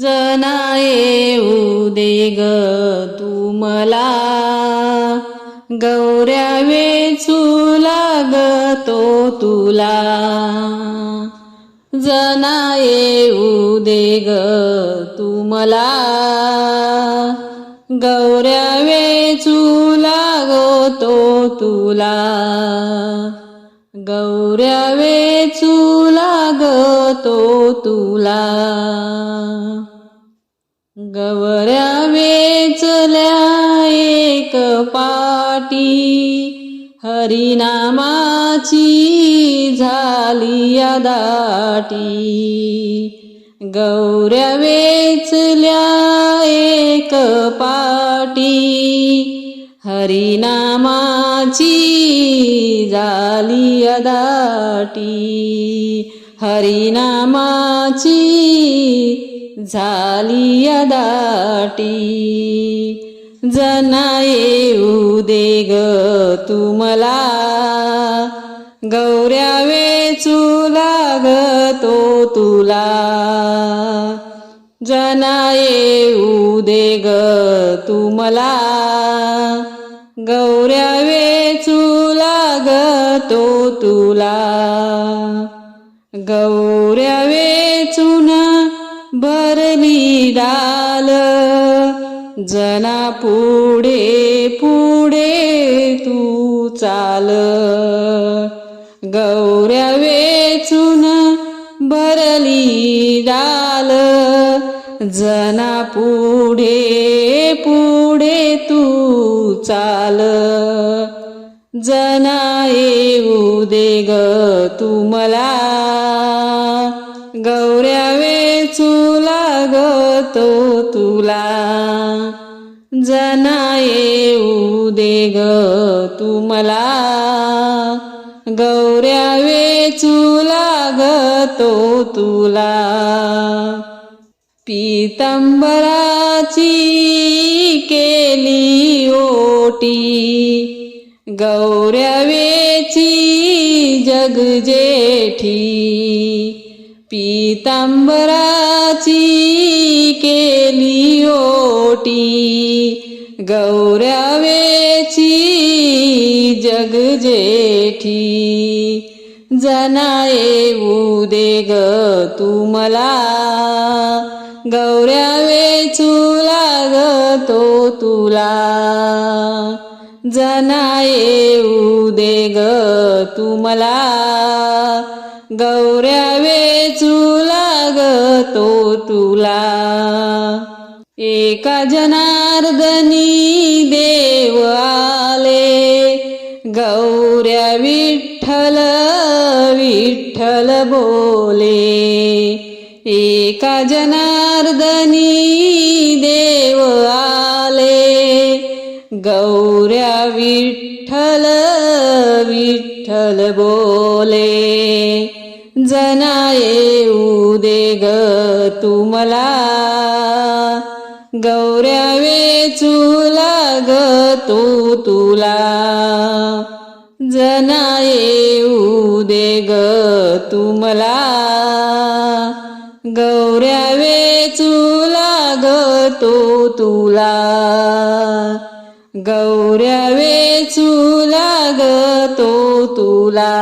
जना येऊ दे ग तू मला. गौऱ्या वेचू लागतो तुला. जना येऊ दे ग तू मला. गौऱ्या वेचू लागतो तुला. गौऱ्या वेचू लागतो तुला. गवऱ्या वेचल्या एक पाटी हरिनामाची झाली दाटी. गौऱ्या वेचल्या एक पाटी हरिनामाची झाली दाटी. हरिनामाची झाली या दाटी. जना येऊ दे ग तू मला गौऱ्या वेचू लागतो तुला. जना येऊ दे ग तू मला गौऱ्या वेचू लागतो तुला. गौऱ्या भरली डाल जना पुढे पुढे तू चाल. गौऱ्या वेचून भरली डाल जना पुढे पुढे तू चाल. जना येऊ दे ग तू मला. गौऱ्या वेचू लागतो तुला. जना येऊ दे ग तू मला. गौऱ्या वेचू लागतो तुला. पितंबराची केली ओटी. गौऱ्या वेची जग जेठी. पीतांबराची केली ओटी गौरवेची जगजेठी जग जेठी. जना येऊ दे ग तू मला गौऱ्या वेचू लागतो तुला. जना येऊ दे ग तू मला गौऱ्या वेचू लागतो तुला. एका जनार्दनी देव आले. गौऱ्या विठ्ठल विठ्ठल बोले. एका जनार्दनी देव आले. गौऱ्या विठ्ठल विठ्ठल बोले. जना येऊ दे ग तू मला गौऱ्या ग तू तुला. जना येऊ दे ग तू मला गौऱ्या ग तू तुला. गौऱ्या वेचू लागतो तुला.